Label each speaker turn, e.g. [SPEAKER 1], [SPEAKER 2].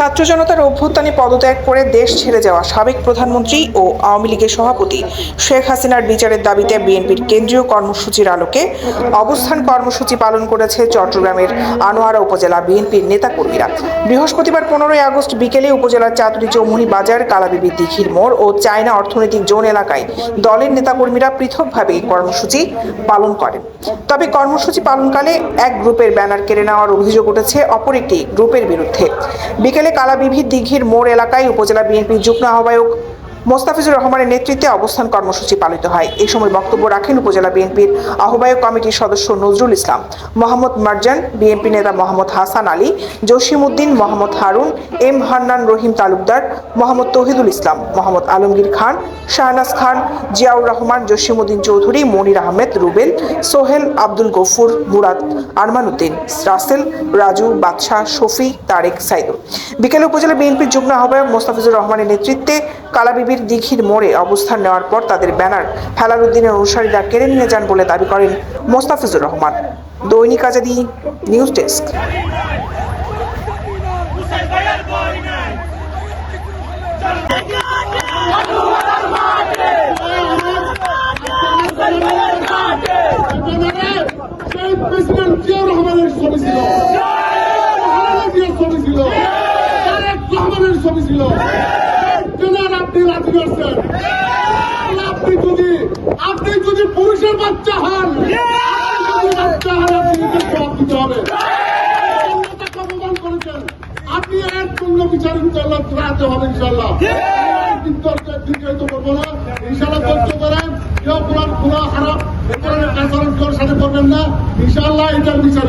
[SPEAKER 1] ছাত্র জনতার অভ্যুত্থানে পদত্যাগ করে দেশ ছেড়ে যাওয়া সাবেক প্রধানমন্ত্রী ও আওয়ামী লীগের সভাপতি শেখ হাসিনার বিচারের দাবিতে বিএনপির কেন্দ্রীয় কর্মসূচির আলোকে অবস্থান কর্মসূচি পালন করেছে চট্টগ্রামের আনোয়ারা উপজেলা বিএনপির নেতাকর্মীরা। বৃহস্পতিবার পনেরোই আগস্ট বিকেলে উপজেলার চাতুরি চৌমুহনী বাজার, কালাবিবি দিঘির মোড় ও চায়না অর্থনৈতিক জোন এলাকায় দলের নেতাকর্মীরা পৃথকভাবে এই কর্মসূচি পালন করেন। তবে কর্মসূচি পালনকালে এক গ্রুপের ব্যানার কেড়ে নেওয়ার অভিযোগ উঠেছে অপর একটি গ্রুপের বিরুদ্ধে। বিকেলে কালাবিভি দিঘির মোড় এলাকায় উপজেলা বিএনপির যুগ্ম আহ্বায়ক মোস্তাফিজুর রহমানের নেতৃত্বে অবস্থান কর্মসূচি পালিত হয়। এই সময় বক্তব্য রাখেন উপজেলা বিএনপির আহ্বায়ক কমিটির সদস্য নজরুল ইসলাম, মোহাম্মদ মার্জান, বিএনপি নেতা মোহাম্মদ হাসান আলী, জসিমউদ্দিন, মোহাম্মদ হারুন, এম হান্নান রহিম তালুকদার, মোহাম্মদ তহিদুল ইসলাম, মোহাম্মদ আলমগীর খান, শাহনাজ খান, জিয়াউর রহমান, জসিমউদ্দিন চৌধুরী, মনির আহমেদ, রুবেল, সোহেল আব্দুল গফুর, মুরাদ আরমানুদ্দিন, রাসেল, রাজু, বাদশাহ, শফি, তারেক, সাইদুল। বিকেলে উপজেলা বিএনপির যুগ্ম আহ্বায়ক মোস্তাফিজুর রহমানের নেতৃত্বে কালাবিবির দিঘির মোড়ে অবস্থান নেওয়ার পর তাদের ব্যানার ফেলার উদ্দিনের অনুসারীরা কেড়ে নিয়ে যান বলে দাবি করেন মোস্তাফিজুর রহমান দৈনিক আজাদি নিউজ ডেস্ক
[SPEAKER 2] আপনি আপনি যদি আপনি যদি পুরুষের বাচ্চা হন বাচ্চা হন আপনি নিজের জবাব দিতে হবে। করেছেন। আপনি এক পূর্ণ বিচার ইনশাল্লাহ রাতে হবে খারাপ আচরণ কেউ সাথে করবেন না। ইনশাল্লাহ এটার বিচার